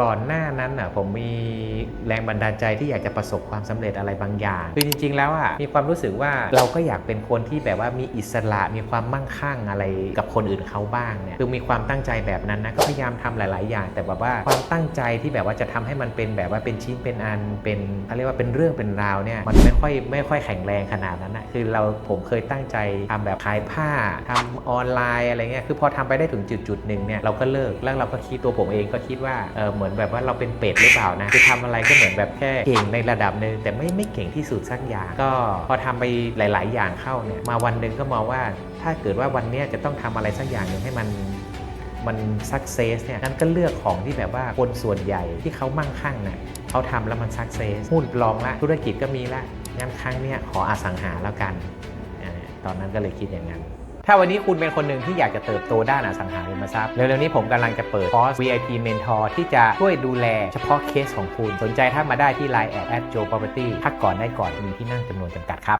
ก่อนหน้านั้นอะผมมีแรงบันดาลใจที่อยากจะประสบความสำเร็จอะไรบางอย่าง คือจริง ๆ แล้วอะมีความรู้สึกว่าเราก็อยากเป็นคนที่แบบว่ามีอิสระมีความมั่งคั่งอะไรกับคนอื่นเขาบ้างเนี่ยคือมีความตั้งใจแบบนั้นนะก็พยายามทำหลาย ๆ อย่าง แต่แบบว่าความตั้งใจที่แบบว่าจะทำให้มันเป็นแบบว่าเป็นชิ้นเป็นอันเป็นเขาเรียกว่าเป็นเรื่องเป็นราวเนี่ยมันไม่ค่อยไม่ค่อยแข็งแรงขนาดนั้นนะคือเราผมเคยตั้งใจทำแบบขายผ้าทำออนไลน์อะไรเงี้ยคือพอทำไปได้ถึงจุดจุดหนึ่งเนี่ยเราก็เลิกแล้วเราก็คิดตัวผมเองก็คิดว่าเออเหมือนือนแบบว่าเราเป็นเป็ดหรือเปล่านะคือทำอะไรก็เหมือนแบบแค่เก่งในระดับหนึ่งแต่ไม่ไม่เก่งที่สุดสักอย่าง ก็พอทำไปหลาย ๆ อย่างเข้าเนี่ยมาวันหนึ่งก็มองว่าถ้าเกิดว่าวันนี้จะต้องทำอะไรสักอย่างหนึ่งให้มันมันสักเซสเนี่ยนั่นก็เลือกของที่แบบว่าคนส่วนใหญ่ที่เขามั่งคั่งเนี่ยเขาทำแล้วมันสักเซสหุ้นลองละธุรกิจก็มีละงั้นครั้งเนี้ยขออสังหาแล้วกัน ตอนนั้นก็เลยคิดอย่างนั้น ถ้าวันนี้คุณเป็นคนหนึ่งที่อยากจะเติบโตด้านอสังหาริมทรัพย์เร็วๆนี้ผมกำลังจะเปิดคอร์ส VIP Mentor ที่จะช่วยดูแลเฉพาะเคสของคุณ สนใจถ้ามาได้ที่ Line แอด @joe property ถ้าก่อนได้ก่อนมีที่นั่งจำนวนจำกัดครับ